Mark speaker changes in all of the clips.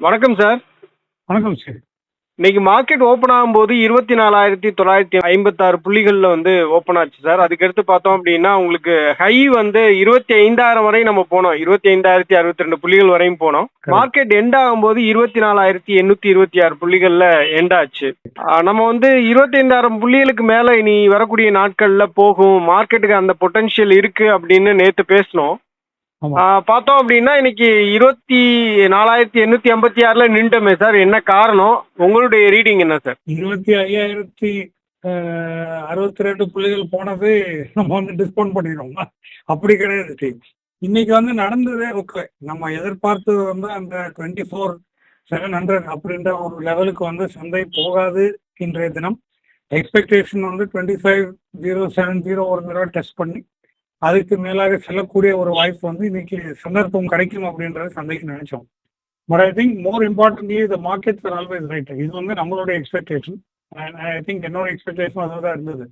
Speaker 1: வணக்கம் சார்
Speaker 2: வணக்கம் சார்
Speaker 1: இன்னைக்கு மார்க்கெட் ஓப்பன் ஆகும்போது இருபத்தி நாலாயிரத்தி தொள்ளாயிரத்தி ஐம்பத்தாறு புள்ளிகளில் வந்து ஓப்பன் ஆச்சு சார் அதுக்கடுத்து பார்த்தோம் அப்படின்னா உங்களுக்கு ஹை வந்து இருபத்தி ஐந்தாயிரம் வரை நம்ம போனோம். இருபத்தி ஐந்தாயிரத்தி அறுபத்தி ரெண்டு புள்ளிகள் வரையும் போனோம். மார்க்கெட் எண்ட் ஆகும்போது இருபத்தி நாலாயிரத்தி எண்ணூத்தி இருபத்தி ஆறு புள்ளிகளில் எண்ட் ஆச்சு. நம்ம வந்து இருபத்தி ஐந்தாயிரம் புள்ளிகளுக்கு மேலே இனி வரக்கூடிய நாட்களில் போகும். மார்க்கெட்டுக்கு அந்த பொட்டன்ஷியல் இருக்கு அப்படின்னு நேற்று பேசினோம். பார்த்தோம் அப்படின்னா இன்னைக்கு இருபத்தி நாலாயிரத்தி எண்ணூத்தி ஐம்பத்தி ஆறுல நின்றுமே சார். என்ன காரணம்? உங்களுடைய ரீடிங் என்ன சார்?
Speaker 2: இருபத்தி ஐயாயிரத்தி அறுபத்தி ரெண்டு புள்ளிகள் போனது நம்ம வந்து டிஸ்கவுண்ட் பண்ணிடுறோம். அப்படி கிடையாது டீம். இன்னைக்கு வந்து நடந்ததே ஓகே நம்ம எதிர்பார்த்தது வந்து அந்த டுவெண்ட்டி ஃபோர் செவன் ஹண்ட்ரட் அப்படின்ற ஒரு லெவலுக்கு வந்து சந்தை போகாது இன்றைய தினம். எக்ஸ்பெக்டேஷன் வந்து twenty five zero seven zero ஒரு தடவை டெஸ்ட் பண்ணி அதுக்கு மேலாக செல்லக்கூடிய ஒரு வாய்ப்பு வந்து இன்னைக்கு சந்தர்ப்பம் கிடைக்கும் அப்படின்றத சந்தைக்கு நினைச்சோம். But I think more importantly the markets are always right இது வந்து நம்மளோட எக்ஸ்பெக்டேஷன் ஐ திங்க் என்னோட எக்ஸ்பெக்டேஷன் அதுதான் தான் இருந்தது.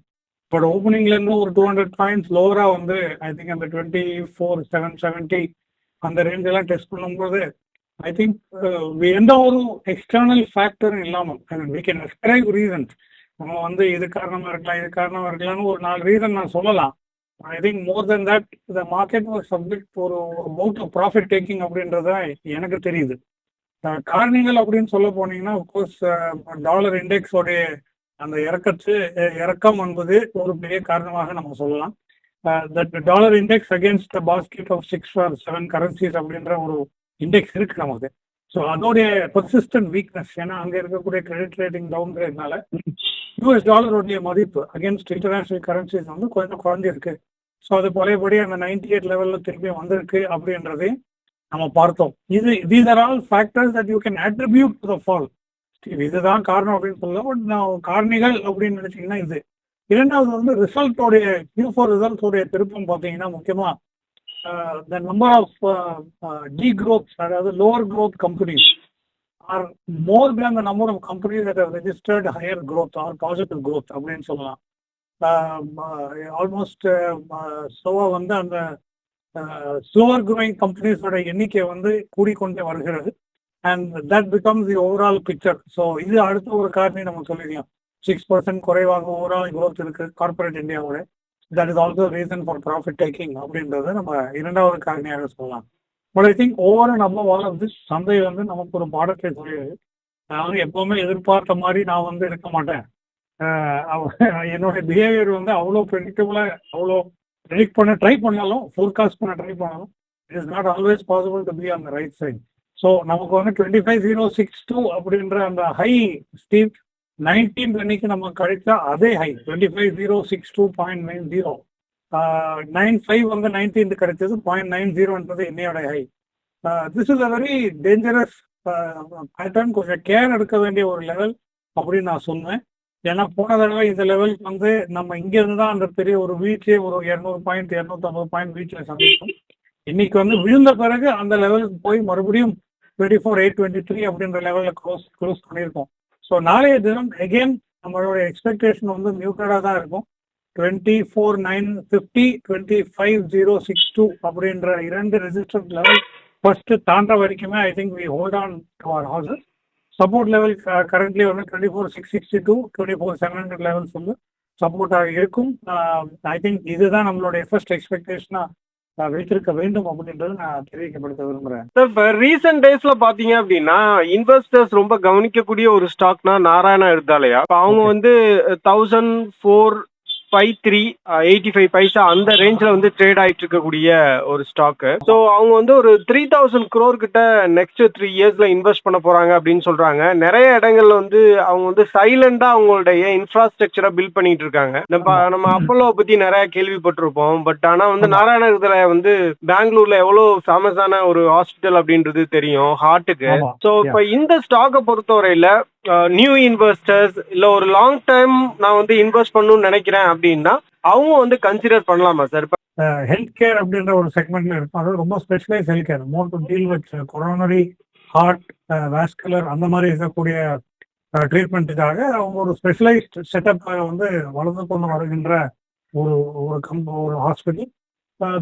Speaker 2: பட் ஓப்பனிங்ல இருந்து ஒரு டூ ஹண்ட்ரட் பாயிண்ட்ஸ் லோவரா வந்து ஐ திங்க் அந்த டுவெண்ட்டி ஃபோர் செவன் செவன்ட்டி அந்த ரேஞ்ச் எல்லாம் டெஸ்ட் பண்ணும்போது ஐ திங்க் uh, எந்த ஒரு எக்ஸ்டர்னல் ஃபேக்டரும் இல்லாமல் வி கேன் எஸ்கிரைப் ரீசன்ஸ் நம்ம வந்து இது காரணமாக இருக்கலாம் இது காரணமாக இருக்கலாம்னு ஒரு நாலு ரீசன் நான் சொல்லலாம். I think more then that the market ஒரு சப்ஜெக்ட் ஒரு அபவுட் ஆஃப் ப்ராஃபிட் டேக்கிங் அப்படின்றத எனக்கு தெரியுது. காரணிகள் அப்படின்னு சொல்ல போனீங்கன்னா அஃப்கோர்ஸ் டாலர் இண்டெக்ஸோடைய அந்த இறக்கத்து இறக்கம் என்பது ஒரு பெரிய காரணமாக நம்ம சொல்லலாம். That dollar index against the basket of six or seven currencies அப்படின்ற ஒரு இண்டெக்ஸ் இருக்கு நமக்கு. ஸோ அதோடைய பர்சிஸ்டன்ட் வீக்னஸ் ஏன்னா அங்கே இருக்கக்கூடிய கிரெடிட் ரேட்டிங் டவுன் ரேட்னால யூஎஸ் டாலருடைய மதிப்பு அகேன்ஸ்ட் இன்டர்நேஷனல் கரன்சிஸ் வந்து கொஞ்சம் குறைஞ்சிருக்கு ஸோ அது பழையபடி அந்த நைன்டி எயிட் லெவலில் திருப்பி வந்திருக்கு அப்படின்றதே நம்ம பார்த்தோம். இது these are all factors that you can attribute to the fall இதுதான் காரணம் அப்படின்னு சொல்ல பட் நான் காரணிகள் அப்படின்னு நினைச்சிங்கன்னா இது. இரண்டாவது வந்து ரிசல்ட்டோடைய கியூ ஃபோர் ரிசல்ட்ஸோடைய திருப்பம் பார்த்தீங்கன்னா முக்கியமாக the number of de growth அதாவது lower growth companies are more than the number of companies that have registered higher growth or positive growth அப்படின்னு சொல்லலாம். Um, uh, uh, uh, almost ஸ்லோவாக வந்து அந்த ஸ்லோவர் க்ரோயிங் கம்பெனிஸோட எண்ணிக்கை வந்து கூடிக்கொண்டே வருகிறது. And that becomes the overall picture so இது அடுத்த ஒரு காரணி நம்ம சொல்லிடலாம். சிக்ஸ் பர்சன்ட் குறைவாக ஓவரால் க்ரோத் இருக்கு கார்பரேட் இந்தியாவோட that is also reason for profit taking அப்படின்றத நம்ம இரண்டாவது காரணியாக சொல்லலாம். But I think over and above all of this சந்தை வந்து நமக்கு ஒரு பாடத்தை சொல்லியது. அதாவது எப்பவுமே எதிர்பார்த்த மாதிரி நான் வந்து இருக்க மாட்டேன். அவ- என்னோட பிஹேவியர் வந்து அவ்வளோ ப்ரெடிக்டபுளாக அவ்வளோ ப்ரெடிக்ட் பண்ண ட்ரை பண்ணாலும் ஃபோர்காஸ்ட் பண்ண ட்ரை பண்ணாலும் it is not always possible to be on the right side so நமக்கு வந்து twenty five zero six two அப்படின்ற அந்த ஹை ஸ்டீப் நைன்டீன் அன்னைக்கு நம்ம கழிச்சா அதே high twenty five zero six two point nine zero nine five வந்து nineteen கிடைச்சது பாயிண்ட் நைன் ஜீரோன்றது என்னையோட high this is a very dangerous pattern கொஞ்சம் கேர் எடுக்க வேண்டிய ஒரு லெவல் அப்படின்னு நான் சொன்னேன். ஏன்னா போன தடவை இந்த லெவலுக்கு வந்து நம்ம இங்கேருந்து தான் அந்த பெரிய ஒரு வீச்சே ஒரு இரநூறு பாயிண்ட் இரநூத்தம்பது பாயிண்ட் வீச்சை சந்திப்போம் இன்னைக்கு வந்து விழுந்த பிறகு அந்த லெவலுக்கு போய் மறுபடியும் twenty four eight twenty three அப்படின்ற லெவலில் க்ளோஸ் க்ளோஸ் பண்ணியிருக்கோம். ஸோ நாளைய தினம் எகெயின் நம்மளோட எக்ஸ்பெக்டேஷன் வந்து மியூட்டடாக தான் இருக்கும். Twenty four nine fifty twenty five zero six two அப்படின்ற இரண்டு ரெஜிஸ்டர் லெவல் ஃபர்ஸ்ட் தாண்ட வரைக்குமே I think we hold on to our houses support level currently வந்து twenty four six sixty two twenty four seven hundred levels வந்து சப்போர்ட்டாக இருக்கும் I think இதுதான் நம்மளுடைய ஃபர்ஸ்ட் எக்ஸ்பெக்டேஷனாக வைத்திருக்க வேண்டும் அப்படின்றது நான் தெரிவிக்கப்படுத்த விரும்புகிறேன்
Speaker 1: சார் இப்போ ரீசெண்ட் டேஸ்ல பாத்தீங்க அப்படின்னா இன்வெஸ்டர்ஸ் ரொம்ப கவனிக்கக்கூடிய ஒரு ஸ்டாக்னா நாராயணா இப்போ அவங்க. வந்து thousand four five three eighty five paisa அந்த ரேஞ்சில் வந்து ட்ரேட் ஆயிட்டு இருக்கக்கூடிய ஒரு ஸ்டாக்கு ஸோ அவங்க வந்து ஒரு த்ரீ தௌசண்ட் க்ரோர் கிட்ட நெக்ஸ்ட் த்ரீ இயர்ஸ்ல இன்வெஸ்ட் பண்ண போறாங்க அப்படின்னு சொல்றாங்க. நிறைய இடங்கள்ல வந்து அவங்க வந்து சைலண்டா அவங்களுடைய இன்ஃப்ராஸ்ட்ரக்சரை பில்ட் பண்ணிட்டு இருக்காங்க. நம்ம. நம்ம அப்பல்லோ பத்தி நிறைய கேள்விப்பட்டிருப்போம். பட் ஆனா வந்து. நாராயணத்துல வந்து பெங்களூர்ல எவ்வளவு ஃபேமஸான ஒரு ஹாஸ்பிட்டல் அப்படின்றது தெரியும் ஹார்ட்டுக்கு ஸோ இப்போ இந்த ஸ்டாக்கை பொறுத்தவரையில நியூ இன்வெஸ்டர்ஸ் இல்லை ஒரு லாங் டைம் நான் வந்து இன்வெஸ்ட் பண்ணணும்னு நினைக்கிறேன் அப்படின்னா அவங்க வந்து கன்சிடர் பண்ணலாமா சார் இப்போ
Speaker 2: ஹெல்த் கேர் அப்படின்ற ஒரு செக்மெண்ட்ல இருக்கும். அதாவது ரொம்ப specialise health care more to deal with coronary heart vascular அந்த மாதிரி இருக்கக்கூடிய ட்ரீட்மெண்ட்டுக்காக அவங்க ஒரு ஸ்பெஷலைஸ்ட் செட்டப்பாக வந்து வளர்ந்து கொண்டு வருகின்ற ஒரு ஒரு கம் ஒரு ஹாஸ்பிட்டல்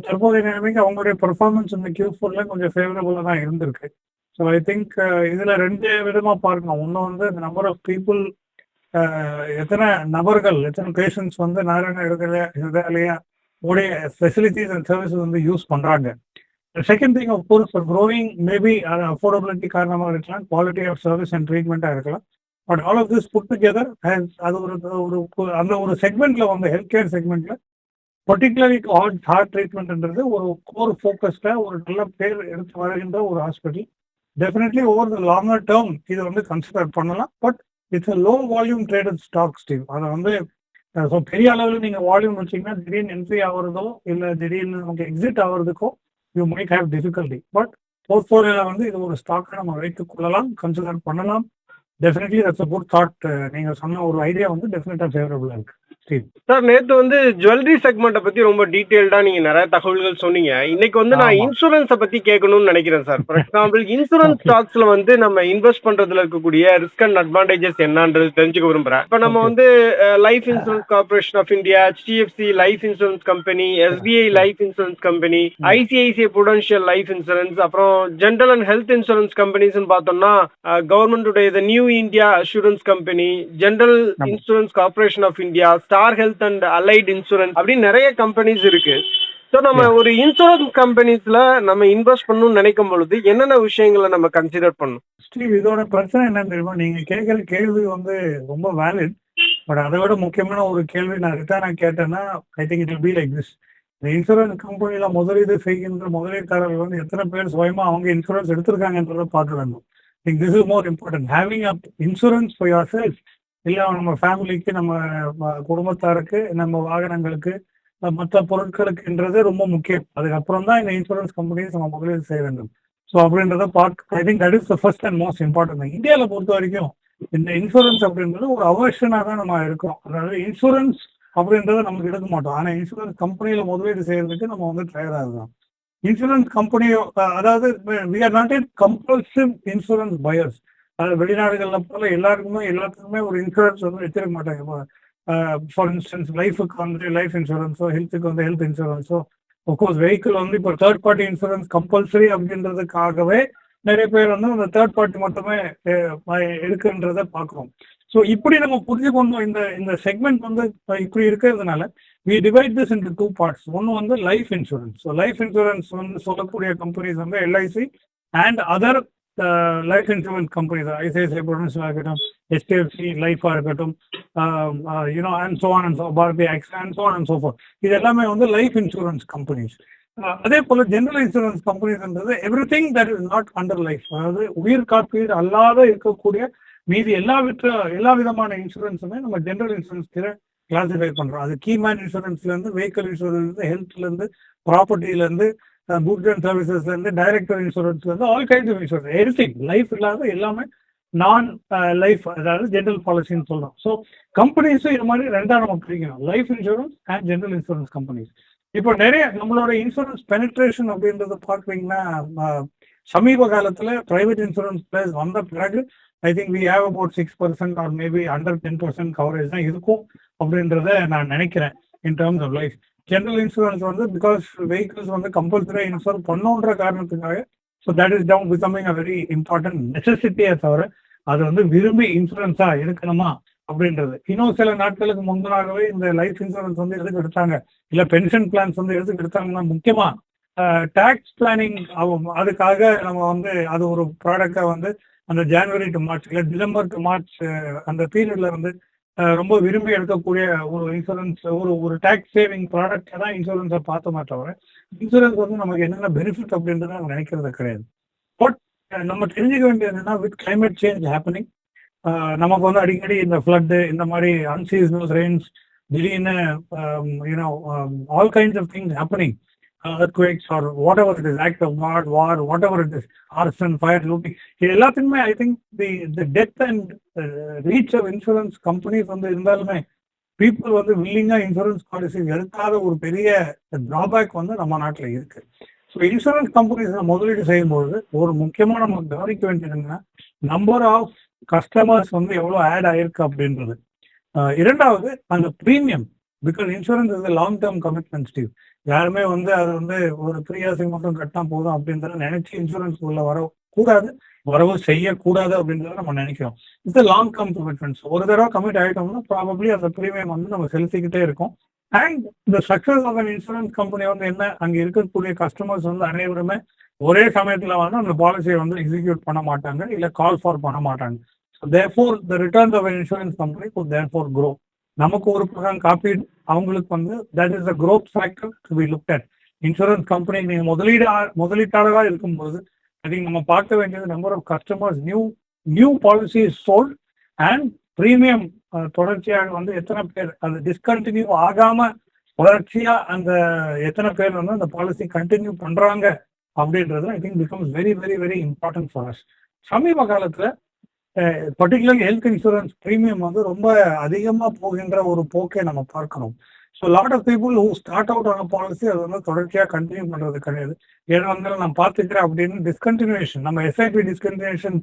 Speaker 2: தற்போதைய நிலைமைக்கு அவங்களுடைய பெர்ஃபார்மன்ஸ் இந்த கியூ ஃபோர்ல கொஞ்சம் ஃபேவரபுளாக தான் இருந்திருக்கு. ஸோ ஐ திங்க் இதுல ரெண்டு விதமா பார்க்கணும். ஒன்று வந்து இந்த நம்பர் ஆஃப் பீப்புள் எத்தனை நபர்கள் எத்தனை பேஷண்ட்ஸ் வந்து நாராயண இருக்கிற உடைய ஃபெசிலிட்டிஸ் அண்ட் சர்வீசஸ் வந்து யூஸ் பண்றாங்க. Second thing of course for growing maybe அது அஃபோர்டபிலிட்டி காரணமாக இருக்கலாம் குவாலிட்டி ஆஃப் சர்வீஸ் அண்ட் ட்ரீட்மெண்ட்டாக இருக்கலாம். But all of this put together அது ஒரு ஒரு அந்த ஒரு செக்மெண்ட்ல வந்து ஹெல்த் கேர் செக்மெண்ட்ல பர்டிகுலர்லி ஹார்ட் ஹார்ட் ட்ரீட்மெண்ட்ன்றது ஒரு கோர் ஃபோக்கஸ்டாக ஒரு நல்ல பேர் எடுத்து வருகின்ற ஒரு hospital definitely over the longer term இதை வந்து கன்சிடர் பண்ணலாம். But it's a low volume traded stock Steve அதை வந்து ஸோ பெரிய அளவில் நீங்கள் வால்யூம் வச்சிங்கன்னா திடீர்னு என்ட்ரி ஆகிறதோ இல்லை திடீர்னு நமக்கு exit ஆகிறதுக்கோ you might have difficulty but போர்ட்ஃபோலியோவில் வந்து இது ஒரு ஸ்டாக்கை நம்ம வைத்துக் கொள்ளலாம் கன்சிடர் பண்ணலாம். Definitely that's a good thought நீங்கள் சொன்ன ஒரு ஐடியா வந்து டெஃபினட்டாக ஃபேவரபுளாக இருக்குது
Speaker 1: சார் நேத்து வந்து ஜுவல்லரி செக்மெண்ட்டை பத்தி ரொம்ப டீடைல்டா நீங்க நிறைய தகவல்கள் சொன்னீங்க இன்னைக்கு வந்து நான். இன்சூரன்ஸை பத்தி கேட்கணும்னு நினைக்கிறேன் சார் ஃபார் எக்ஸாம்பிள் இன்சூரன்ஸ். ஸ்டாக்ஸ்ல வந்து நம்ம இன்வெஸ்ட் பண்றதுல இருக்கக்கூடிய ரிஸ்க் அண்ட் அட்வான்டேஜஸ் என்னன்றது தெரிஞ்சுக்க விரும்புறேன் இப்போ நம்ம. வந்து Life Insurance Corporation of India HDFC Life Insurance company SBI Life Insurance company. ICICI Prudential Life Insurance அப்புறம் ஜென்ரல் அண்ட் ஹெல்த் இன்சூரன்ஸ் கம்பெனிஸ்னு பார்த்தோம்னா கவர்மெண்ட்டுடைய New India Assurance company General. Insurance Corporation of India Star Health and Allied Insurance அப்படின்னு நிறைய companies இருக்கு. So நம்ம. ஒரு insurance கம்பெனிஸ்ல நம்ம invest பண்ணணும்னு நினைக்கும் பொழுது என்னென்ன விஷயங்களை நம்ம கன்சிடர் பண்ணணும்?
Speaker 2: ஸ்டீவ் இதோட பிரச்சனை என்னன்னு தெரியுமா? நீங்க கேட்குற கேள்வி வந்து ரொம்ப வேலிட் பட் அதை விட முக்கியமான ஒரு கேள்வி நான் ரிட்டர்னா கேட்டேன்னா I think it be like this இந்த இன்சூரன்ஸ் கம்பெனில முதலீடு செய்கின்ற முதலீட்டாளர்கள் வந்து எத்தனை பேர் சுயமா அவங்க இன்சூரன்ஸ் எடுத்திருக்காங்கன்றத பார்க்க வேண்டும். Think this is more important having up insurance for yourself இல்லை நம்ம ஃபேமிலிக்கு நம்ம குடும்பத்தாருக்கு நம்ம வாகனங்களுக்கு மற்ற பொருட்களுக்குன்றது ரொம்ப முக்கியம். அதுக்கப்புறம் தான் இந்த இன்சூரன்ஸ் கம்பெனிஸ் நம்ம முதலீடு செய்ய வேண்டும். ஸோ அப்படின்றத பார்க்க I think that is the first and most important இந்தியாவில் பொறுத்த வரைக்கும் இந்த இன்சூரன்ஸ் அப்படின்றது ஒரு அவர்ஷனாக தான் நம்ம இருக்கோம் அதாவது இன்சூரன்ஸ் அப்படின்றத நமக்கு எடுக்க மாட்டோம். ஆனால் இன்சூரன்ஸ் கம்பெனியில் முதலீடு செய்யறதுக்கு நம்ம வந்து தயாராக இருக்கோம். இன்சூரன்ஸ் கம்பெனியோ அதாவது we are not in compulsive insurance buyers வெளிநாடுகளில் போல எல்லாருக்குமே எல்லாத்துக்குமே ஒரு இன்சூரன்ஸ் வந்து வச்சிருக்க மாட்டாங்க. ஃபார் இன்ஸ்டன்ஸ் லைஃபுக்கு வந்து லைஃப் இன்சூரன்ஸோ ஹெல்த்துக்கு வந்து ஹெல்த் இன்சூரன்ஸோ கோர்ஸ் வெஹிக்கிள் வந்து இப்போ தேர்ட் பார்ட்டி இன்சூரன்ஸ் கம்பல்சரி அப்படின்றதுக்காகவே நிறைய பேர் வந்து அந்த தேர்ட் பார்ட்டி மட்டுமே எடுக்குன்றத பார்க்குறோம். ஸோ இப்படி நம்ம புரிஞ்சு கொண்டோம் இந்த இந்த செக்மெண்ட் வந்து இப்படி இருக்கிறதுனால we divide this into two parts ஒன்று வந்து life insurance so life insurance வந்து சொல்லக்கூடிய கம்பெனிஸ் வந்து LIC and other life insurance companies ICICI ப்ரொடென்ஷியலாக இருக்கட்டும் ஹெச்டிஎஃப்சி லைஃபாக இருக்கட்டும் you know and so and so Bharti AXA and so and so இது எல்லாமே வந்து லைஃப் இன்சூரன்ஸ் கம்பெனிஸ் அதே போல general insurance கம்பெனிஸ்ன்றது everything that is not under life அதாவது உயிர் காப்பீடு அல்லாத இருக்கக்கூடிய மீதி எல்லா விற்ற எல்லா விதமான இன்சூரன்ஸுமே நம்ம ஜெனரல் இன்சூரன்ஸ் கீழே கிளாசிஃபை பண்றோம். அது கீமேன் இன்சூரன்ஸ்ல இருந்து வெஹிக்கல் இன்சூரன்ஸ்லேருந்து ஹெல்த்ல இருந்து இருந்து குட்ஸ் அண்ட் சர்வீசஸ்ல இருந்து டைரக்டர் இன்சூரன்ஸ் வந்து all kind of insurance everything life இல்லாத எல்லாமே நான் லைஃப் அதாவது ஜென்ரல் பாலிசின்னு சொல்றோம். ஸோ கம்பெனிஸும் இது மாதிரி ரெண்டாக நம்ம பிரிக்கணும். Life insurance and general insurance companies இப்போ நிறைய நம்மளோட இன்சூரன்ஸ் பெனிட்ரேஷன் அப்படின்றத பார்க்குறீங்கன்னா சமீப காலத்துல பிரைவேட் இன்சூரன்ஸ் பிளேஸ் வந்த பிறகு I think we have about six percent or maybe under ten percent coverage தான் இருக்கும் அப்படின்றத நான் நினைக்கிறேன் in terms of life general insurance வந்து பிகாஸ் வெஹிக்கிள்ஸ் வந்து கம்பல்சரி இன்சூர் பண்ணுன்ற காரணத்துக்காக so that is down becoming a very important நெசசிட்டியை தவிர அது வந்து விரும்பி இன்சூரன்ஸா எடுக்கணுமா அப்படின்றது. இன்னும் சில நாட்களுக்கு முன்பதாகவே இந்த லைஃப் இன்சூரன்ஸ் வந்து எதுக்கு எடுத்தாங்க இல்ல பென்ஷன் பிளான்ஸ் வந்து எதுக்கு எடுத்தாங்கன்னா முக்கியமா டாக்ஸ் பிளானிங் ஆகும். அதுக்காக நம்ம வந்து அது ஒரு ப்ராடக்டா வந்து அந்த ஜனவரி டு மார்ச் இல்ல டிசம்பர் டு மார்ச் அந்த பீரியட்ல வந்து ரொம்ப விரும்பி எடுக்கக்கூடிய ஒரு இன்சூரன்ஸ் ஒரு ஒரு டேக்ஸ் சேவிங் ப்ராடக்டை தான் இன்சூரன்ஸை பார்த்த தவிர இன்சூரன்ஸ் வந்து நமக்கு என்னென்ன பெனிஃபிட் அப்படின்றத நம்ம நினைக்கிறது கிடையாது. பட் நம்ம தெரிஞ்சுக்க வேண்டியது என்னன்னா வித் கிளைமேட் சேஞ்ச் ஹேப்பனிங் நமக்கு வந்து அடிக்கடி இந்த ஃப்ளட்டு இந்த மாதிரி அன்சீசனல் ரெயின்ஸ் திடீர்னு you know all kinds of things happening earthquakes or whatever it is, act of God, war, whatever it is, arson, fire, looting. எல்லாத்துக்குமே I think the the death and reach of insurance companies வந்து இருந்தாலுமே people வந்து வில்லிங்கா insurance policy எடுக்காத ஒரு பெரிய drawback வந்து நம்ம நாட்டில் இருக்கு ஸோ இன்சூரன்ஸ் கம்பெனிஸ் முதலீடு செய்யும்பொழுது ஒரு முக்கியமான நம்ம கவனிக்க வேண்டியது என்னன்னா நம்பர் ஆஃப் கஸ்டமர்ஸ் வந்து எவ்வளோ ஆட் ஆயிருக்கு அப்படின்றது இரண்டாவது அந்த premium because insurance is long term commitment Steve யாருமே வந்து அது வந்து ஒரு த்ரீ இயர்ஸுக்கு மட்டும் கட்டினா போதும் அப்படின்றத நினைச்சு இன்சூரன்ஸ் உள்ள வர கூடாது வரவு செய்யக்கூடாது அப்படின்றத நம்ம நினைக்கிறோம். இட்ஸ் லாங் டேர்ம் கமிட்மெண்ட்ஸ் ஒரு தடவை கமிட் ஆகிட்டோம்னா ப்ராபப்ளி அந்த ப்ரீமியம் வந்து நம்ம செலுத்திக்கிட்டே இருக்கோம். அண்ட் இந்த success of an insurance company வந்து என்ன? அங்கே இருக்கக்கூடிய கஸ்டமர்ஸ் வந்து அனைவருமே ஒரே சமயத்தில் வந்து அந்த பாலிசியை வந்து எக்ஸிக்யூட் பண்ண மாட்டாங்க இல்லை கால் ஃபார் பண்ண மாட்டாங்க. Therefore the returns of insurance company கு தேர்ஃபோர் க்ரோ நமக்கு ஒரு பக்கம் காப்பீடு அவங்களுக்கு வந்து that is the growth factor to be look at insurance company நீங்கள் முதலீடு முதலீட்டாளராக இருக்கும்போது ஐ திங்க் நம்ம பார்க்க வேண்டியது number of customers new new policy sold and premium தொடர்ச்சியாக வந்து எத்தனை பேர் அது டிஸ்கண்டினியூ ஆகாம தொடர்ச்சியா அந்த எத்தனை பேர் வந்து அந்த பாலிசி கண்டினியூ பண்றாங்க அப்படின்றது I think becomes very very very important for us சமீப காலத்துல பர்டிகுலர் ஹெல்த் இன்சூரன்ஸ் ப்ரீமியம் வந்து ரொம்ப அதிகமாக போகின்ற ஒரு போக்கை நம்ம பார்க்கணும் so lot of people who start out ஆன பாலிசி அது வந்து தொடர்ச்சியாக கண்டினியூ பண்ணுறது கிடையாது. ஏன்னா வந்து நான் பார்த்துக்கிறேன் அப்படின்னு டிஸ்கண்டினியூஷன் நம்ம எஸ்ஐபி டிஸ்கண்டினியூஷன்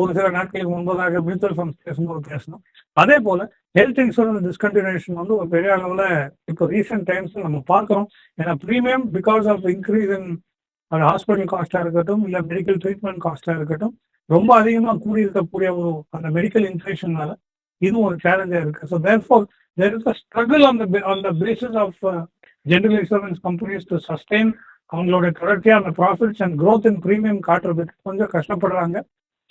Speaker 2: ஒரு சில நாட்களுக்கு முன்பதாக மியூச்சுவல் ஃபண்ட்ஸ் பேசும்போது பேசணும் அதே போல ஹெல்த் இன்சூரன்ஸ் டிஸ்கண்டினியூஷன் வந்து ஒரு பெரிய அளவில் இப்போ ரீசெண்ட் டைம்ஸ் நம்ம பார்க்குறோம். ஏன்னா premium because of increase in hospital காஸ்ட்டாக இருக்கட்டும் இல்லை மெடிக்கல் ட்ரீட்மெண்ட் காஸ்ட்டாக இருக்கட்டும் ரொம்ப அதிகமாக கூடி இருக்கக்கூடிய ஒரு அந்த மெடிக்கல் இன்ஃபெக்ஷனால இதுவும் ஒரு சேலஞ்சாக இருக்கு. So therefore there is a struggle on the on the basis of general insurance companies to sustain அவங்களோட தொடர்ச்சியாக அந்த profits and growth in premium காட்டுறதுக்கு கொஞ்சம் கஷ்டப்படுறாங்க.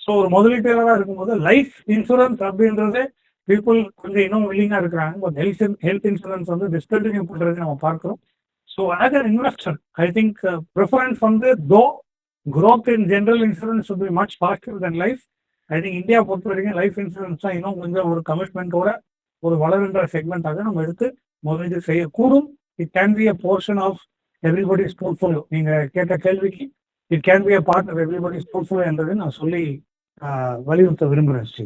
Speaker 2: ஸோ ஒரு முதலீட்டாளராக இருக்கும்போது லைஃப் இன்சூரன்ஸ் அப்படின்றதே பீப்புள் கொஞ்சம் இன்னும் வில்லிங்காக இருக்கிறாங்க. பட் ஹெல்த் ஹெல்த் இன்சூரன்ஸ் வந்து டிஸ்கண்டினியூ பண்ணுறது நம்ம பார்க்குறோம். So as an investor I think preference வந்து though growth in general insurance should be much faster than life. I think India பொறுத்த வரைக்கும் லைஃப் இன்சூரன்ஸ் தான் இன்னும் கொஞ்சம் ஒரு கமிட்மெண்ட்டோட ஒரு வளருன்ற செக்மெண்ட்டாக நம்ம எடுத்து முதலீடு செய்யக்கூடும் it can be a portion of everybody's portfolio நீங்கள் கேட்ட கேள்விக்கு it can be a part of everybody's portfolio என்றதை நான் சொல்லி வலியுறுத்த விரும்புகிறேன் ஸ்ரீ.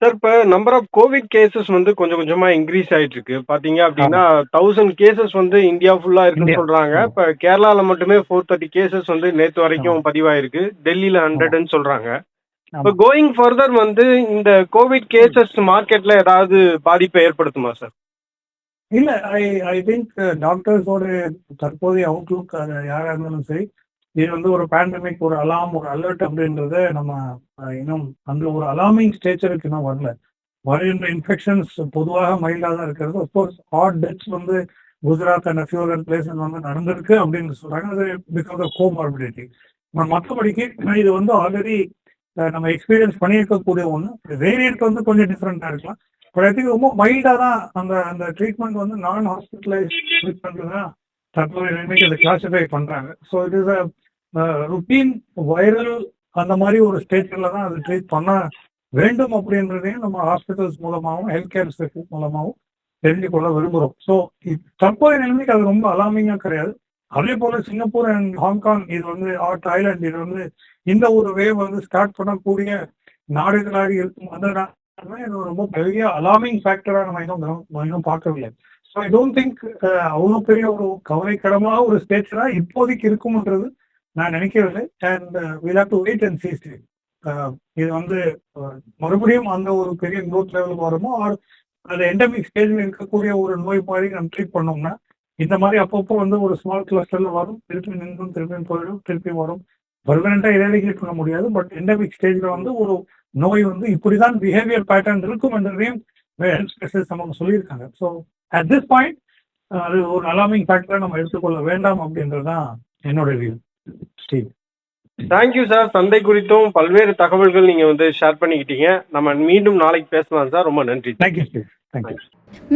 Speaker 1: சார் இப்போ நம்பர் ஆஃப் கோவிட் கேசஸ் வந்து கொஞ்சம் கொஞ்சமா இன்க்ரீஸ் ஆயிட்டு இருக்கு பாத்தீங்க அப்படின்னா தௌசண்ட் கேசஸ் வந்து இந்தியா ஃபுல்லா இருக்குன்னு. சொல்றாங்க. இப்ப கேரளால மட்டுமே ஃபோர் தேர்ட்டி கேசஸ் வந்து நேத்து வரைக்கும் பதிவாயிருக்கு. டெல்லியில ஹண்ட்ரட்னு சொல்றாங்க. இப்ப. கோயிங் ஃபர்தர் வந்து இந்த கோவிட் கேசஸ் மார்க்கெட்ல ஏதாவது பாதிப்பை ஏற்படுத்துமா சார்
Speaker 2: இல்ல ஐ ஐ திங்க் டாக்டர்ஸோட தற்போதைய அவுட்லுக் அது யாரா இருந்தாலும் சரி இது வந்து ஒரு பேண்டமிக் ஒரு அலாம் ஒரு அலர்ட் அப்படின்றத நம்ம இன்னும் அந்த ஒரு அலாமிங் ஸ்டேச்சருக்கு இன்னும் வரல. வருகின்ற இன்ஃபெக்ஷன்ஸ் பொதுவாக மைல்டாக தான் இருக்கிறது. அஃப்கோர்ஸ் ஹார்ட் டெத்ஸ் வந்து Gujarat and few other places வந்து நடந்திருக்கு அப்படின்னு சொல்றாங்க. அது பிகாஸ் ஆஃப் கோமார்பிலிட்டி மற்றபடிக்கு இது வந்து ஆல்ரெடி நம்ம எக்ஸ்பீரியன்ஸ் பண்ணியிருக்கக்கூடிய ஒன்று வேரியன்ட் வந்து கொஞ்சம் டிஃப்ரெண்ட்டாக இருக்கலாம். பட் ஐ திங்க் ரொம்ப மைல்டாக தான் அந்த அந்த ட்ரீட்மெண்ட் வந்து நான் ஹாஸ்பிட்டலைஸ் ட்ரீட்மெண்ட் தான். தற்போது நிலைமைக்கு அதை கிளாசிஃபை பண்றாங்க. So it is a routine viral அந்த மாதிரி ஒரு ஸ்டேஜில் தான் அது ட்ரீட் பண்ண வேண்டும் அப்படின்றதையும் நம்ம ஹாஸ்பிட்டல்ஸ் மூலமாகவும் ஹெல்த் கேர் செக்டர் மூலமாகவும் தெரிஞ்சு கொள்ள விரும்புகிறோம் ஸோ தற்போதைய நிலைமைக்கு அது ரொம்ப அலாமிங்காக கிடையாது. அதே போல சிங்கப்பூர் அண்ட் ஹாங்காங் இது வந்து ஆர் தாய்லாந்து இது வந்து இந்த ஒரு வேவ் வந்து ஸ்டார்ட் பண்ணக்கூடிய நாடுகளாக இருக்கும். அந்த இது ரொம்ப பெரிய அலாமிங் ஃபேக்டராக நம்ம இன்னும் நம்ம இன்னும் பார்க்கவில்லை. ஸோ ஐ டோன்ட் திங்க் அவ்வளோ பெரிய ஒரு கவலைக்கிடமாக ஒரு ஸ்டேச்சராக இப்போதைக்கு இருக்கும்ன்றது நான் நினைக்கவில்லை. And will have to wait and sees இது வந்து uh, மறுபடியும் அந்த ஒரு பெரிய க்ரோத் லெவலுக்கு வருமோ ஆர் அந்த எண்டமிக் ஸ்டேஜில் இருக்கக்கூடிய ஒரு நோய் மாதிரி நம்ம ட்ரீட் பண்ணோம்னா இந்த மாதிரி அப்பப்போ வந்து ஒரு ஸ்மால் கிளஸ்டர்ல வரும். திருப்பி நின்றும் திருப்பி போயிடும் திருப்பி வரும். பர்மனண்டா இரேடிகேட் பண்ண முடியாது. பட் எண்டமிக் ஸ்டேஜ்ல வந்து ஒரு நோய் வந்து இப்படிதான் பிஹேவியர் பேட்டர்ன் இருக்கும் என்றதையும் ஹெல்த் ஸ்பெஷலிஸ்ட் அவங்க சொல்லியிருக்காங்க. ஸோ அட் திஸ் பாயிண்ட் அது ஒரு அலாமிங் ஃபேக்டரை நம்ம எடுத்துக்கொள்ள வேண்டாம் அப்படின்றது தான் என்னோட வியூ ஸ்டீவ்
Speaker 1: தேங்க்யூ சார் சந்தை குறித்தும் பல்வேறு தகவல்கள் நீங்க வந்து ஷேர் பண்ணிக்கிட்டீங்க. நம்ம மீண்டும் நாளைக்கு பேசலாம் சார் ரொம்ப நன்றி.
Speaker 2: Thank you Steve thank you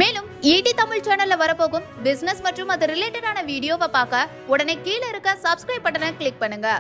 Speaker 3: மேலும் ஈடி தமிழ் சேனல்ல வரப்போகும் பிசினஸ் மற்றும் அது ரிலேட்டடான வீடியோவை பார்க்க உடனே கீழே இருக்க சப்ஸ்கிரைப் பட்டனை கிளிக் பண்ணுங்க.